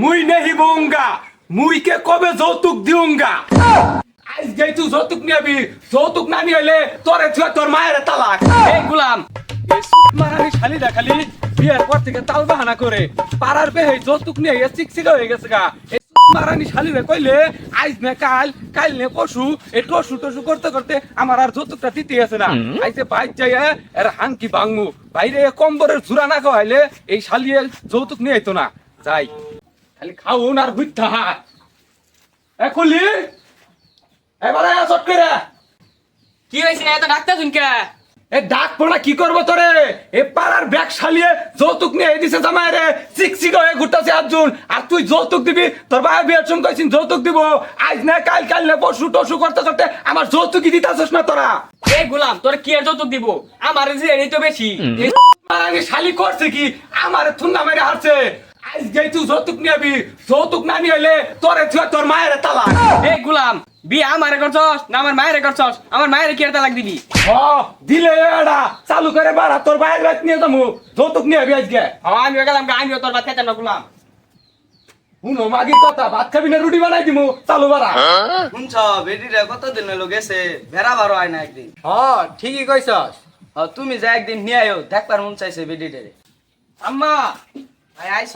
মুই নেহি বউঙ্গা মুইকে কবে যৌতুক দিউঙ্গা? আজ যাই তুই যৌতুক নিবি যৌতুক না নিয়ে তোরে তুই তোর মায়ের তালাক। এই গুলাম। মারানি শালি দেখালি বিয়ের পর থেকে তাল বাহানা করে। পাড়ার বেহে যৌতুক নিয়ে চিকচিকা হয়ে গেছে গা। মারানি শালি রে কইলে আইজ নে কাল কাল নে পশু এই টসু টসু করতে করতে আমার আর যৌতুকটা দিতে গেছে না। আইসে বাইক যাই এর হাঙ্কি ভাঙমু বাইরে কম্বরের ঝুরা না খাওয়াইলে এই শালিয়ে যৌতুক নিয়ে আইতো না। যাই। খালি খাউন আর এ খুলি এবারে চট করে। কি হয়েছে? এত ডাক্তার এ ডাক পড়া কি করব তোরে? এ পাড়ার ব্যাগ শালিয়ে যৌতুক নিয়ে দিছে জামাই রে। চিকচিক হয়ে ঘুরতাছে আর্জুন আর তুই যৌতুক দিবি? তোর ভাই বিয়ের সময় কইছিস যৌতুক দিব। আজ না কাল কাল না পরশু টসু করতে করতে আমার যৌতুকই দিতাছিস না তোরা। এই গুলাম তোর কি আর যৌতুক দিব? আমার যে এই তো বেশি। শালি করছে কি? আমার থুন্না মেরে হারছে। আজ যাই তুই যৌতুক নিবি যৌতুক না নিয়ে হলে তোরে তুই তোর মায়ের তালা এই গুলাম বিয়ে আমারে করছস না আমার মায়ের করছস? আমার মায়ের কি তালাক দিবি? হ দিলে এডা চালু করে বাড়া তোর ভাইয়ের বাড়ি নিয়ে যাব যৌতুক নিয়ে আবি আজকে। ও আমি গেলাম আমিও তোর বাচ্চা চান গুলাম। শুনো মাগির কথা ভাত খাবি না রুটি বানাই দিমু চালু বাড়া। শুনছ বেটিরে কতদিন হলো গেছে? ভেড়া বারো হয় না একদিন। হ ঠিকই কইছস। তুমি যা একদিন নিয়ে আয়ো দেখবার মন চাইছে বেটিরে আম্মা ভাই আইস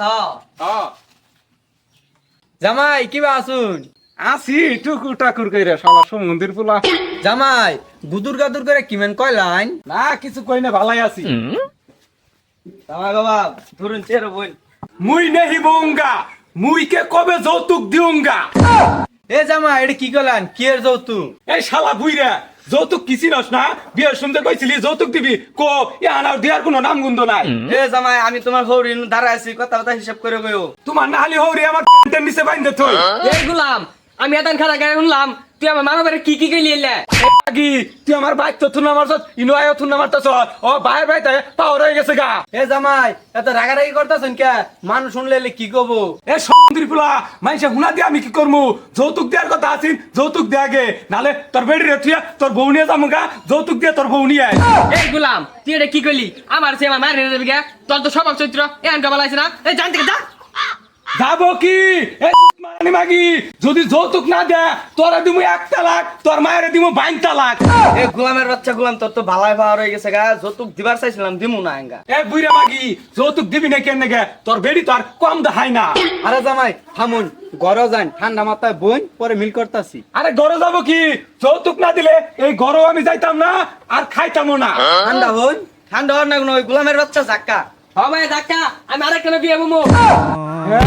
জামাই কিবা আসুন আসি টুকুর টাকুর কইরা শালা সমুদ্রের পোলা। জামাই গুদুর গাদুর করে কিমেন কয়লাইন না কিছু কই না ভালাই আছি। আমার বাবা ধরুন চেরো বোন মুই নেহি বউঙ্গা মুইকে কবে যৌতুক দিউঙ্গা? এ জামাই এটা কি কইলান? কি এর যৌতুক? এই শালা বুইরা যৌতুক কিসি নস না? বিয়ের শুনতে কইছিলি যৌতুক দিবি। কো এ আনার দেওয়ার কোনো নাম গুন্দ নাই। এ জামাই আমি তোমার হৌরি ধারা আছি কথা কথা হিসাব করে কইও তোমার নালি হৌরি আমার নিচে বাইন্দে থই এই গুলাম আমি এতান খানা গায়ে শুনলাম। তুই আমার মানবের কি কি কইলি এলে? আগি তুই আমার বাইক তো তুন আমার ইনো আয় তুন আমার তো ও ভাই ভাই তাই পাওয়ার হয়ে গেছে গা। এ জামাই এত রাগারাগি করতেছেন কে? মানুষ শুনলে কি কব? এ সমুদ্রী পোলা মাইসা হুনা দিয়ে আমি কি করমু? যৌতুক দেওয়ার কথা আছি যৌতুক দে আগে নালে তোর বেড়ি রে তুই তোর বউ নিয়ে যাব গা যৌতুক দিয়ে তোর বউ নিয়ে আয়। এই গুলাম তুই এটা কি কইলি? আমার সে আমার মায়ের দেবি গা? তোর তো স্বভাব চরিত্র এ আনকা বলাইছে না? এই জানতে যা। যাব কি? মারানি মাগি যদি যৌতুক না দে তোরা দিমু এক তালাক তোর মায়ের দিমু বাইন তালাক। এ গোলামের বাচ্চা গোলাম তোর তো ভালাই পাওয়ার হয়ে গেছে গা। যৌতুক দিবার চাইছিলাম দিমু না এঙ্গা। এ বুইরা মাগি যৌতুক দিবি না কেন গে? তোর বেড়ি তো আর কম দেখাই না। আরে জামাই থামুন যান ঠান্ডা মাথায় বোন পরে মিল করতাছি। আরে ঘরে যাব কি? যৌতুক না দিলে এই ঘরেও আমি যাইতাম না আর খাইতামও না। ঠান্ডা হন ঠান্ডা হন না কোনো ওই গোলামের বাচ্চা জাক্কা হবে দেখা আমি আরেকখানে বিয়ে বমু হ্যাঁ?